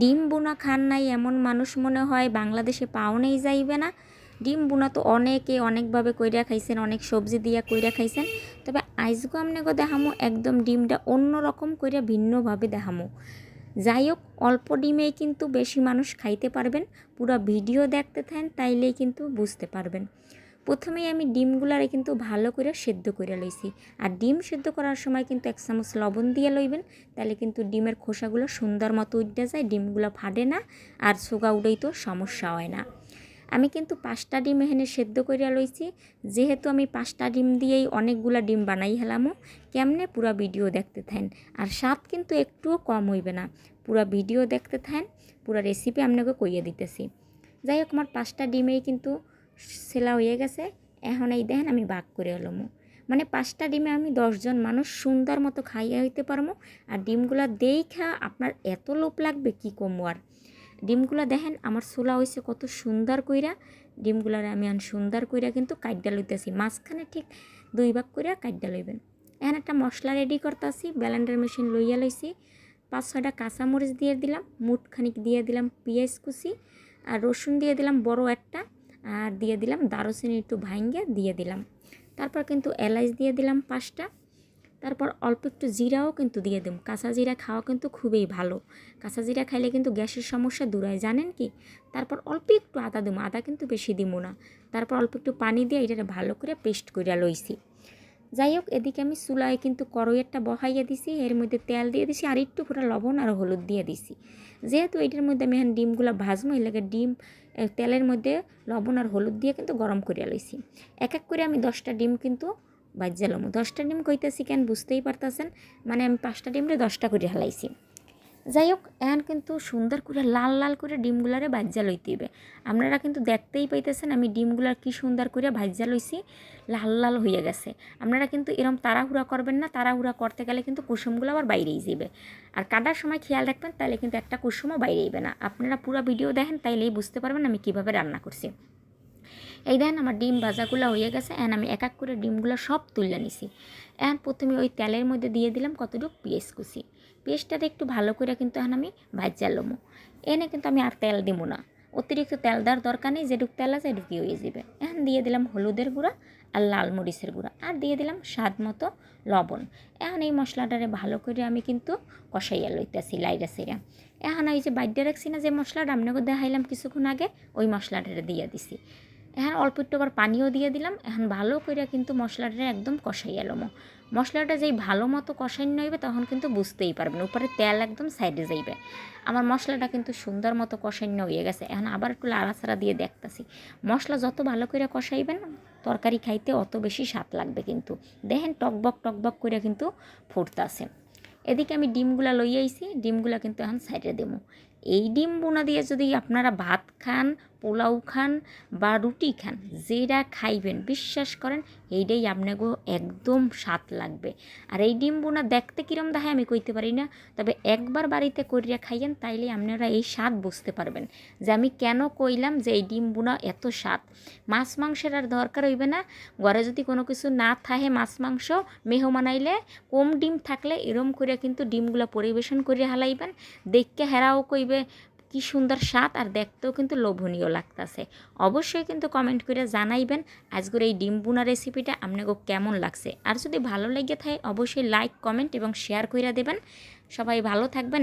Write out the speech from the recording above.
ডিম বোনা খান নাই এমন মানুষ মনে হয়, বাংলাদেশে পাওনেই যাইবে না। ডিম বোনা তো অনেকে অনেকভাবে কইরা খাইছেন, অনেক সবজি দিয়া কইরা খাইছেন। তবে আইজগো আমনেগো দেখামো, একদম ডিমটা অন্য রকম কইরা ভিন্নভাবে দেখামো। যাই হোক, অল্প ডিমেই কিন্তু বেশি মানুষ খাইতে পারবেন, পুরো ভিডিও দেখতে থাকেন, তাইলেই কিন্তু বুঝতে পারবেন। প্রথমেই আমি ডিমগুলারে কিন্তু ভালো করে সেদ্ধ করে লইছি। আর ডিম সেদ্ধ করার সময় কিন্তু এক চামচ লবণ দিয়ে লইবেন তাহলে কিন্তু ডিমের খোসাগুলো সুন্দর মতো উঠে যায়, ডিমগুলো ফাটে না আর সোগা উড়েই তো সমস্যা হয় না। আমি কিন্তু পাঁচটা ডিম এখানে সেদ্ধ করিয়া লইছি। যেহেতু আমি পাঁচটা ডিম দিয়েই অনেকগুলা ডিম বানাই হেলামো, কেমনে পুরা ভিডিও দেখতে থাকেন আর স্বাদ কিন্তু একটুও কম হইবে না। পুরা ভিডিও দেখতে থাকেন পুরা রেসিপি আপনাকে কইয়ে দিতেছি। যাই হোক আমার পাঁচটা ডিমেই কিন্তু সেলা হয়ে গেছে, এখন এই দেখেন আমি বাগ করে এলামো মানে পাঁচটা ডিমে আমি দশজন মানুষ সুন্দর মতো খাইয়া হইতে পারব আর ডিমগুলা দেখা আপনার এত লোভ লাগবে, কি কমো আর? ডিমগুলা দেখেন আমার ছোলা হয়েছে কত সুন্দর কইরা, ডিমগুলার আমি আন সুন্দর কইরা কিন্তু কাইডা লইতেছি, মাঝখানে ঠিক দুই ভাগ কইরা কাইডা লইবেন। এখন একটা মশলা রেডি করতেছি ব্যালেন্ডার মেশিন লইয়া লইছি, পাঁচ ছয়টা কাঁচামরিচ দিয়ে দিলাম মুটখানিক দিয়ে দিলাম পেঁয়াজ কুচি, আর রসুন দিয়ে দিলাম বড় একটা আর দিয়ে দিলাম দারুচিনি একটু ভাঙ্গে দিয়ে দিলাম। তারপর কিন্তু এলাইচ দিয়ে দিলাম পাঁচটা। তারপর অল্প একটু জিরাও কিন্তু দিয়ে দিম কাঁচা জিরা খাওয়া কিন্তু খুবই ভালো। কাঁচা জিরা খাইলে কিন্তু গ্যাসের সমস্যা দূর হয়, জানেন কি? তারপর অল্প একটু আদা দিব আদা কিন্তু বেশি দিব না। তারপর অল্প একটু পানি দিয়ে এটা ভালো করে পেস্ট করে লইছি। যাই হোক এদিকে আমি চুলায় কিন্তু কড়াইয়েরটা বহাইয়া দিছি। এর মধ্যে তেল দিয়ে দিছি আর একটু পুরো লবণ আর হলুদ দিয়ে দিছি। যেহেতু এটার মধ্যে আমি এখন ডিমগুলো ভাজবো এই লাগে ডিম তেলের মধ্যে লবণ আর হলুদ দিয়ে কিন্তু গরম করিয়া লইছি। এক এক করে আমি দশটা ডিম কিন্তু বাজ্যালাম দশটা ডিম কইতেছি কেন বুঝতেই পারতেছেন? মানে আমি পাঁচটা ডিমরে দশটা করে হালাইছি যাই হোক এখন কিন্তু সুন্দর করে লাল লাল করে ডিমগুলারে ভাজ্যা লইতে হবে আপনারা কিন্তু দেখতেই পাইতেছেন আমি ডিমগুলার কি সুন্দর করে ভাজ্যা লইছি, লাল লাল হয়ে গেছে। আপনারা কিন্তু এরম তাড়াহুড়া করবেন না, তাড়াহুড়া করতে গেলে কিন্তু কুসুমগুলো আবার বাইরেই যাবে আর কাটার সময় খেয়াল রাখবেন তাহলে কিন্তু একটা কুসুমও বাইরে যাবে না। আপনারা পুরো ভিডিও দেখেন, তাইলেই বুঝতে পারবেন আমি কীভাবে রান্না করছি। এই দেখেন আমার ডিম ভাজাগুলো হয়ে গেছে, এখন আমি এক এক করে ডিমগুলো সব তুলে নিছি। এখন প্রথমে ওই তেলের মধ্যে দিয়ে দিলাম কতটুকু পেঁয়াজ কুচি। পেঁয়াজটাতে একটু ভালো করে কিন্তু এখন আমি ভাজা লমো এনে কিন্তু আমি আর তেল দিব না। অতিরিক্ত তেল দেওয়ার দরকার নেই, যেটুক তেল আছে এটুকু হয়ে যাবে। এখন দিয়ে দিলাম হলুদের গুঁড়া আর লাল মরিচের গুঁড়া আর দিয়ে দিলাম স্বাদ মতো লবণ। এখন এই মশলাটারে ভালো করে আমি কিন্তু কষাইয়া লইতেছি লাইরা সিরা এখন এই যে বাইডে রাখছি না যে মশলাটা, আপনাকে দেখাইলাম কিছুক্ষণ আগে, ওই মশলাটারে দিয়ে দিছি। এখন অল্প একটু আবার পানিও দিয়ে দিলাম। এখন ভালো করে কিন্তু মশলাটা একদম কষাই এলোমো মশলাটা যেই ভালো মতো কষাই নইবে তখন কিন্তু বুঝতেই পারবেন, উপরে তেল একদম সাইডে যাইবে। আমার মশলাটা কিন্তু সুন্দর মতো কষাই হয়ে গেছে। এখন আবার একটু লাড়াছাড়া দিয়ে দেখতাছি। মশলা যত ভালো করে কষাইবেন, তরকারি খাইতে অত বেশি স্বাদ লাগবে কিন্তু। দেখেন টকবক টকবক করে কিন্তু ফুটতাছে। এদিকে আমি ডিমগুলা লই আইছি ডিমগুলা কিন্তু এখন সাইডে দেবো। এই ডিম বোনা দিয়ে যদি আপনারা ভাত খান, পোলাও খান বা রুটি খান, যেটা খাইবেন, বিশ্বাস করেন, এইটাই আপনাকে একদম স্বাদ লাগবে। আর এই ডিম বোনা দেখতে কিরম দেখায় আমি কইতে পারি না, তবে একবার বাড়িতে করিয়া খাইয়েন, তাইলে আপনারা এই স্বাদ বুঝতে পারবেন যে আমি কেন কইলাম যে এই ডিম বোনা এত স্বাদ। মাছ মাংসের আর দরকার হইবে না, ঘরে যদি কোনো কিছু না থাকে মাছ মাংস, মেহমান আইলে কম ডিম থাকলে এরম করিয়া কিন্তু ডিমগুলো পরিবেশন করিয়া হালাইবেন। দেখকে হেরাও কইবে কি সুন্দর স্বাদ, আর দেখতেও কিন্তু লোভনীয় লাগতেছে। অবশ্যই কিন্তু কমেন্ট করে জানাইবেন আজকের এই ডিম বুনা রেসিপিটা আপনাকে কেমন লাগছে। আর যদি ভালো লেগে থাকে, অবশ্যই লাইক কমেন্ট এবং শেয়ার করে দেবেন। সবাই ভালো থাকবেন।